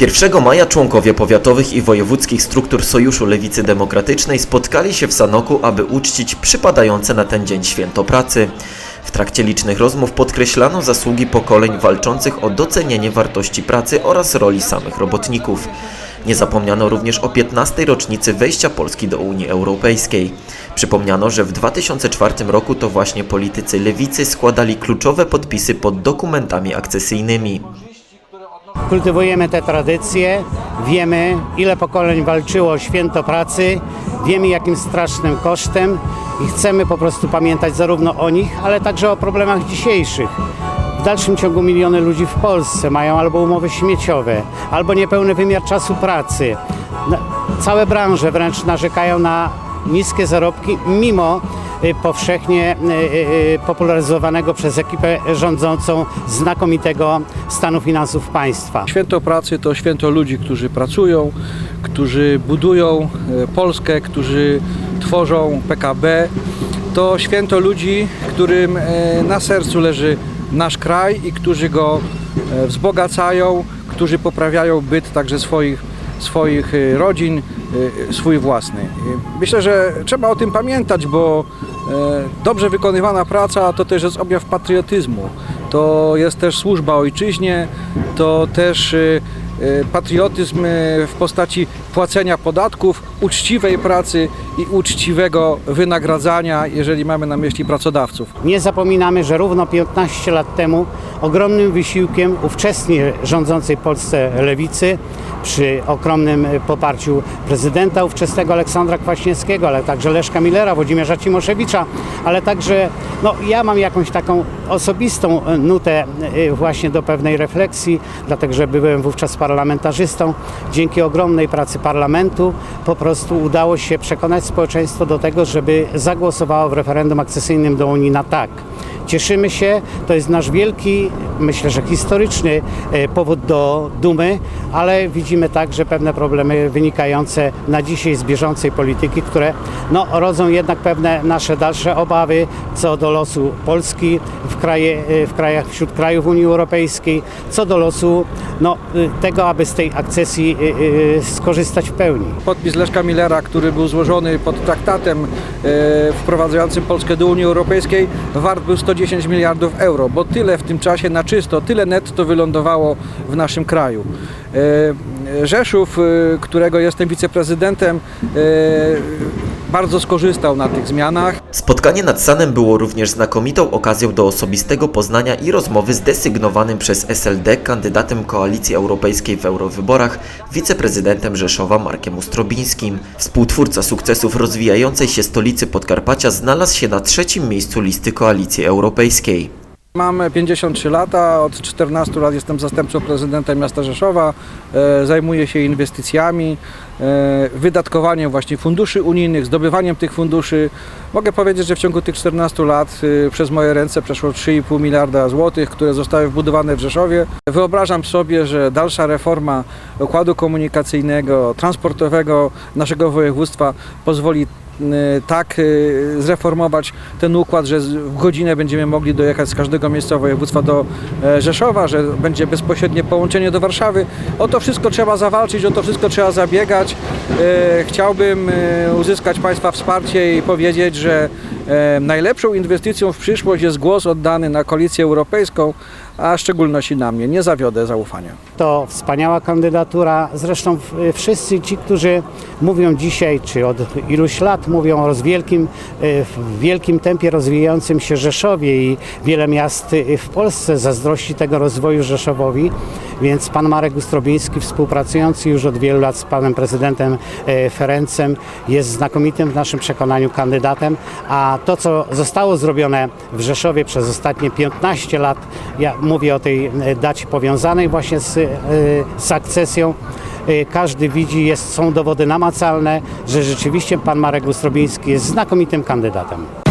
1 maja członkowie powiatowych i wojewódzkich struktur Sojuszu Lewicy Demokratycznej spotkali się w Sanoku, aby uczcić przypadające na ten dzień święto pracy. W trakcie licznych rozmów podkreślano zasługi pokoleń walczących o docenienie wartości pracy oraz roli samych robotników. Nie zapomniano również o 15. rocznicy wejścia Polski do Unii Europejskiej. Przypomniano, że w 2004 roku to właśnie politycy lewicy składali kluczowe podpisy pod dokumentami akcesyjnymi. Kultywujemy te tradycje, wiemy ile pokoleń walczyło o święto pracy, wiemy jakim strasznym kosztem i chcemy po prostu pamiętać zarówno o nich, ale także o problemach dzisiejszych. W dalszym ciągu miliony ludzi w Polsce mają albo umowy śmieciowe, albo niepełny wymiar czasu pracy. Całe branże wręcz narzekają na niskie zarobki, mimo powszechnie y, y, popularyzowanego przez ekipę rządzącą znakomitego stanu finansów państwa. Święto pracy to święto ludzi, którzy pracują, którzy budują Polskę, którzy tworzą PKB. To święto ludzi, którym na sercu leży nasz kraj i którzy go wzbogacają, którzy poprawiają byt także swoich, swoich rodzin, swój własny. E, Myślę, że trzeba o tym pamiętać, bo e, dobrze wykonywana praca to też jest objaw patriotyzmu. To jest też służba ojczyźnie, to też patriotyzm w postaci płacenia podatków, uczciwej pracy i uczciwego wynagradzania, jeżeli mamy na myśli pracodawców. Nie zapominamy, że równo 15 lat temu ogromnym wysiłkiem ówczesnie rządzącej Polsce lewicy przy ogromnym poparciu prezydenta ówczesnego Aleksandra Kwaśniewskiego, ale także Leszka Millera, Włodzimierza Cimoszewicza, ale także no, ja mam jakąś taką osobistą nutę y, właśnie do pewnej refleksji, dlatego że byłem wówczas parlamentarzystą. Dzięki ogromnej pracy parlamentu po prostu udało się przekonać społeczeństwo do tego, żeby zagłosowało w referendum akcesyjnym do Unii na tak. Cieszymy się, to jest nasz wielki, myślę, że historyczny e, powód do dumy, ale widzimy także pewne problemy wynikające na dzisiaj z bieżącej polityki, które no, rodzą jednak pewne nasze dalsze obawy co do losu Polski w, kraje, e, w krajach, wśród krajów Unii Europejskiej, co do losu no, y, tego, aby z tej akcesji skorzystać w pełni. Podpis Leszka Millera, który był złożony pod traktatem e, wprowadzającym Polskę do Unii Europejskiej, wart był 110 miliardów euro, bo tyle w tym czasie na czysto, tyle netto wylądowało w naszym kraju. E, Rzeszów, e, którego jestem wiceprezydentem, e, bardzo skorzystał na tych zmianach. Spotkanie nad Sanem było również znakomitą okazją do osobistego poznania i rozmowy z desygnowanym przez SLD kandydatem Koalicji Europejskiej w eurowyborach, wiceprezydentem Rzeszowa Markiem Ustrobińskim. Współtwórca sukcesów rozwijającej się stolicy Podkarpacia znalazł się na trzecim miejscu listy Koalicji Europejskiej. Mam 53 lata, od 14 lat jestem zastępcą prezydenta miasta Rzeszowa, e, zajmuję się inwestycjami, e, wydatkowaniem właśnie funduszy unijnych, zdobywaniem tych funduszy. Mogę powiedzieć, że w ciągu tych 14 lat e, przez moje ręce przeszło 3,5 miliarda złotych, które zostały wbudowane w Rzeszowie. Wyobrażam sobie, że dalsza reforma układu komunikacyjnego, transportowego naszego województwa pozwoli tak y, zreformować ten układ, że w godzinę będziemy mogli dojechać z każdego miejsca województwa do e, Rzeszowa, że będzie bezpośrednie połączenie do Warszawy. O to wszystko trzeba zawalczyć, o to wszystko trzeba zabiegać. E, Chciałbym e, uzyskać Państwa wsparcie i powiedzieć, że najlepszą inwestycją w przyszłość jest głos oddany na koalicję europejską, a w szczególności na mnie. Nie zawiodę zaufania. To wspaniała kandydatura. Zresztą wszyscy ci, którzy mówią dzisiaj, czy od iluś lat mówią o wielkim, e, w wielkim tempie rozwijającym się Rzeszowie i wiele miast e, w Polsce zazdrości tego rozwoju Rzeszowowi, więc pan Marek Ustrobiński, współpracujący już od wielu lat z panem prezydentem e, Ferencem, jest znakomitym w naszym przekonaniu kandydatem, a to, co zostało zrobione w Rzeszowie przez ostatnie 15 lat, ja mówię o tej e, dacie powiązanej właśnie z, e, z akcesją, e, każdy widzi, jest, są dowody namacalne, że rzeczywiście pan Marek Ustrobiński jest znakomitym kandydatem.